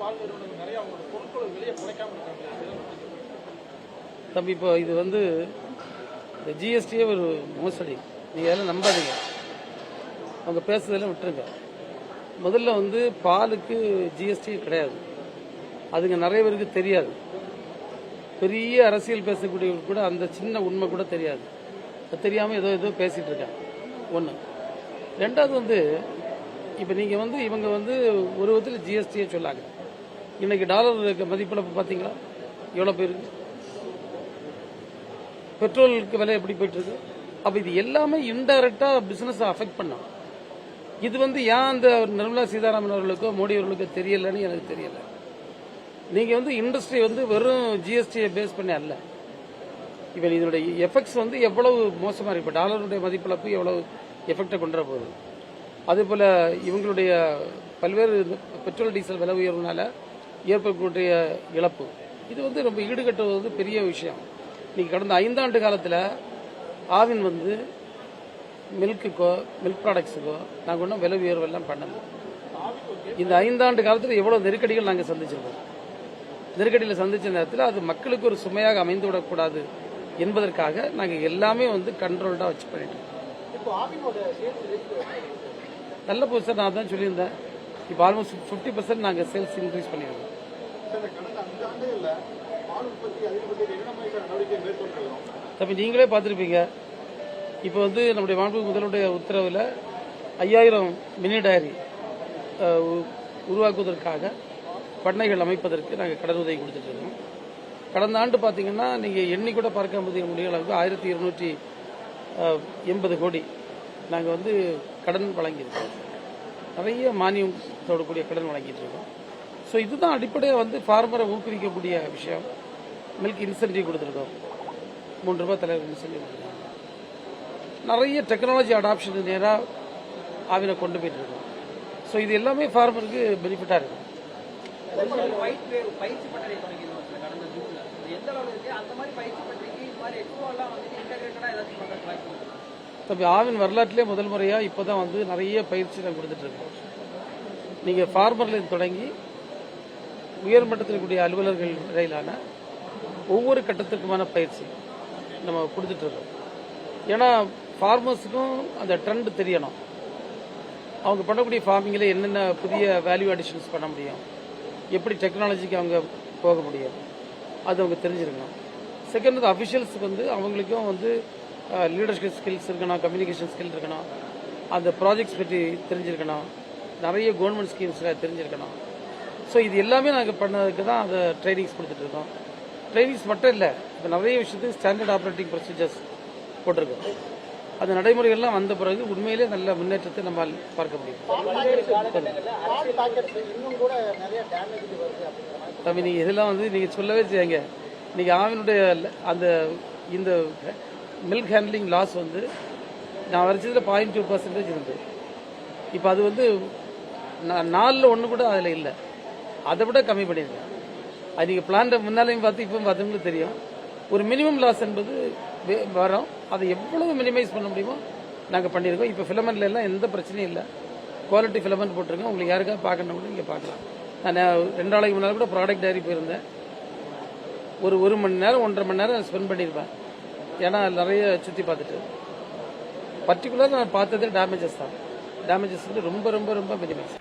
பால் நிறுவனங்கள் நிறைய அவங்களோட பொருட்களை வெளியே குறைக்காம இருக்காங்க தம்பி இப்போ இது வந்து இந்த ஜிஎஸ்டியே ஒரு மோசடி. நீங்கள் அதெல்லாம் நம்பாதீங்க. அவங்க பேசுறதெல்லாம் விட்டுருங்க. முதல்ல வந்து பாலுக்கு ஜிஎஸ்டி கிடையாது. அதுங்க நிறைய பேருக்கு தெரியாது. பெரிய அரசியல் பேசக்கூடியவங்க கூட அந்த சின்ன உண்மை கூட தெரியாது. அது தெரியாமல் ஏதோ ஏதோ பேசிகிட்டு இருக்காங்க. ஒன்று ரெண்டாவது வந்து இப்போ நீங்கள் வந்து இவங்க வந்து ஒரு விதத்தில் ஜிஎஸ்டியே சொல்லாங்க. இன்னைக்கு டாலர் மதிப்பிழப்பு பார்த்தீங்களா? எவ்வளோ போயிருக்கு பெட்ரோலுக்கு விலை எப்படி போயிட்டு இருக்கு அப்போ இது எல்லாமே இன்டைரக்டாக பிஸ்னஸை அஃபெக்ட் பண்ணும் இது வந்து ஏன் அந்த நிர்மலா சீதாராமன் அவர்களுக்கோ மோடி அவர்களுக்கோ தெரியலன்னு எனக்கு தெரியல. நீங்கள் வந்து இண்டஸ்ட்ரி வந்து வெறும் ஜிஎஸ்டியை பேஸ் பண்ணி அல்ல. இவன் இதனுடைய எஃபெக்ட்ஸ் வந்து எவ்வளவு மோசமாக இருக்கு? இப்போ டாலருடைய மதிப்பிழப்பு எவ்வளவு எஃபெக்டை கொண்டு வர போகுது? அதே போல் இவங்களுடைய பல்வேறு பெட்ரோல் டீசல் விலை உயர்வுனால ஏற்படக்கூடிய இழப்பு. இது வந்து ரொம்ப ஈடுகட்டுவது வந்து பெரிய விஷயம். இன்னைக்கு கடந்த ஐந்தாண்டு காலத்தில் ஆவின் வந்து மில்க்குக்கோ மில்க் ப்ராடக்ட்ஸுக்கோ நாங்கள் ஒன்றும் விலை உயர்வெல்லாம் பண்ணல. இந்த ஐந்தாண்டு காலத்தில் எவ்வளோ நெருக்கடிகள் நாங்கள் சந்திச்சிருக்கோம். நெருக்கடியில் சந்திச்ச நேரத்தில் அது மக்களுக்கு ஒரு சுமையாக அமைந்து விடக்கூடாது என்பதற்காக நாங்கள் எல்லாமே வந்து கண்ட்ரோல்டாக வச்சு பண்ணிட்டு இருக்கோம். இப்போ ஆவினோட சேல்ஸ் ரேட் நல்ல பொசிஷன் நான் தான் சொல்லியிருந்தேன். இப்போ ஆல்மோஸ்ட் ஃபிஃப்டி பர்சன்ட் நாங்கள் சேல்ஸ் இன்க்ரீஸ் பண்ணியிருக்கோம் மேற்கொண்டிருக்கிறோம். தம்பி நீங்களே பார்த்துருப்பீங்க. இப்போ வந்து நம்முடைய மாண்பு முதலுடைய உத்தரவில் ஐயாயிரம் மினி டயரி உருவாக்குவதற்காக பண்ணைகள் அமைப்பதற்கு நாங்கள் கடன் உதவி கொடுத்துட்டு இருக்கோம். கடந்த ஆண்டு பார்த்தீங்கன்னா நீங்கள் எண்ணி கூட பார்க்க முடிய முடிய அளவுக்கு ஆயிரத்தி இருநூற்றி எண்பது கோடி நாங்கள் வந்து கடன் வழங்கியிருக்கோம். நிறைய மானியம் தொடக்கூடிய கடன் வழங்கிட்டு இருக்கோம். ஸோ இதுதான் அடிப்படையாக வந்து ஃபார்மரை ஊக்குவிக்கக்கூடிய விஷயம். மில்க் இன்சென்டிவ் கொடுத்துருக்கோம். மூன்று ரூபாய் தலைவர் இன்சென்டிவ் கொடுத்துருக்கோம். நிறைய டெக்னாலஜி அடாப்ஷன் நேராக ஆவினை கொண்டு போயிட்டு இருக்கோம் ஸோ இது எல்லாமே ஃபார்மருக்கு பெனிஃபிட்டாக இருக்கும் பயிற்சி பயிற்சி கடந்த ஜூன்ல. எந்த அளவுக்கு அந்த மாதிரி பயிற்சி பற்றிக்கு இது மாதிரி எக்ஸ்போ எல்லாம் வந்துட்டு இன்டகிரேட்டடா ஏதாச்சும் பண்றதுக்கு வாய்ப்பு தம்பி ஆவின் வரலாற்றிலே முதல் முறையாக இப்போ தான் வந்து நிறைய பயிற்சி நாங்கள் கொடுத்துட்டு இருக்கோம் நீங்கள் ஃபார்மர்லேருந்து தொடங்கி உயர்மட்டத்தில் கூடிய அலுவலர்கள் வரையிலான ஒவ்வொரு கட்டத்திற்குமான பயிற்சி நம்ம கொடுத்துட்டு இருக்கோம். ஏன்னா ஃபார்மர்ஸுக்கும் அந்த ட்ரெண்ட் தெரியணும். அவங்க பண்ணக்கூடிய ஃபார்மிங்கில் என்னென்ன புதிய வேல்யூ அடிஷன்ஸ் பண்ண முடியும்? எப்படி டெக்னாலஜிக்கு அவங்க போக முடியும்? அது அவங்க தெரிஞ்சிருக்கணும். செகண்ட் வந்து அஃபிஷியல்ஸுக்கு வந்து அவங்களுக்கும் வந்து லீடர்ஷிப் ஸ்கில்ஸ் இருக்கணும் கம்யூனிகேஷன் ஸ்கில் இருக்கணும். அந்த ப்ராஜெக்ட்ஸ் பற்றி தெரிஞ்சிருக்கணும். நிறைய கவர்மெண்ட் ஸ்கீம்ஸில் தெரிஞ்சிருக்கணும். ஸோ இது எல்லாமே நாங்கள் பண்ணதுக்கு தான் அந்த ட்ரைனிங்ஸ் கொடுத்துட்டு இருக்கோம். ட்ரைனிங்ஸ் மட்டும் இல்லை இப்போ நிறைய விஷயத்துக்கு ஸ்டாண்டர்ட் ஆப்ரேட்டிங் ப்ரொசீஜர்ஸ் போட்டிருக்கோம். அந்த நடைமுறைகள்லாம் வந்த பிறகு உண்மையிலே நல்ல முன்னேற்றத்தை நம்ம பார்க்க முடியும். தமிழ் தம்பி இதெல்லாம் வந்து நீங்கள் சொல்லவே செய்யுங்க நீங்கள் ஆவினுடைய அந்த இந்த மில்க் ஹேண்ட்லிங் லாஸ் வந்து நான் வரைச்சதில் பாயிண்ட் டூ பர்சன்டேஜ் இருந்தது இப்போ அது வந்து நாலில் ஒன்று கூட அதில் இல்லை. அதை விட கம்மி பண்ணியிருக்கேன். அது நீங்கள் பிளான்ட முன்னாலையும் பார்த்து இப்போ பார்த்தவங்களுக்கு தெரியும். ஒரு மினிமம் லாஸ் என்பது வே- வரும். அதை எவ்வளவு மினிமைஸ் பண்ண முடியுமோ நாங்கள் பண்ணியிருக்கோம். இப்போ ஃபிலமெண்ட்ல எல்லாம் எந்த பிரச்சனையும் இல்லை. குவாலிட்டி ஃபிலமெண்ட் போட்டிருக்கோம். உங்களுக்கு யாருக்காக பார்க்கணும் கூட நீங்கள் பார்க்கலாம். நான் ரெண்டு நாளைக்கு முன்னால் கூட ப்ராடக்ட் டைரி போயிருந்தேன். ஒரு ஒரு மணி நேரம் ஒன்றரை மணி நேரம் ஸ்பெண்ட் பண்ணியிருப்பேன். ஏன்னா நிறைய சுற்றி பார்த்துட்டு. பர்டிகுலராக நான் பார்த்ததே டேமேஜஸ் தான். டேமேஜஸ் வந்து ரொம்ப ரொம்ப ரொம்ப மினிமைஸ்